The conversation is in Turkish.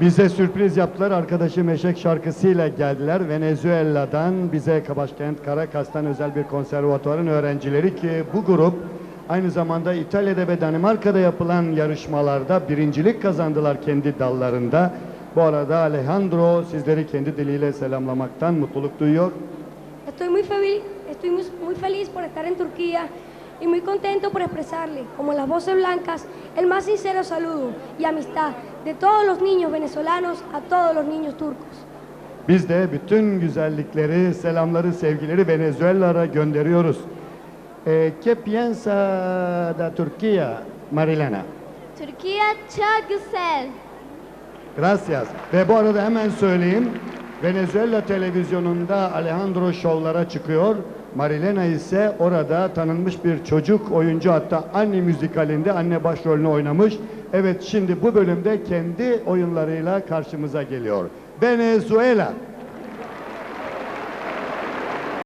Bize sürpriz yaptılar. Arkadaşım Eşek şarkısıyla geldiler. Venezuela'dan bize başkent Caracas'tan özel bir konservatuvarın öğrencileri ki bu grup aynı zamanda İtalya'da ve Danimarka'da yapılan yarışmalarda birincilik kazandılar kendi dallarında. Bu arada Alejandro sizleri kendi diliyle selamlamaktan mutluluk duyuyor. Estoy muy feliz, estoy muy feliz por estar en Turquía y muy contento por expresarle, como las voces blancas, el más sincero saludo y amistad de todos los niños venezolanos a todos los niños turcos. Biz de bütün güzellikleri, selamları, sevgileri Venezuela'ya gönderiyoruz. Eh, ¿Qué piensa de Turquía, Marilena? Türkiye çok güzel. Gracias. Ve bu arada hemen söyleyeyim. Venezuela televizyonunda Alejandro şovlara çıkıyor. Marilena ise orada tanınmış bir çocuk oyuncu hatta anne müzikalinde anne başrolünü oynamış. Evet şimdi bu bölümde kendi oyunlarıyla karşımıza geliyor. Venezuela.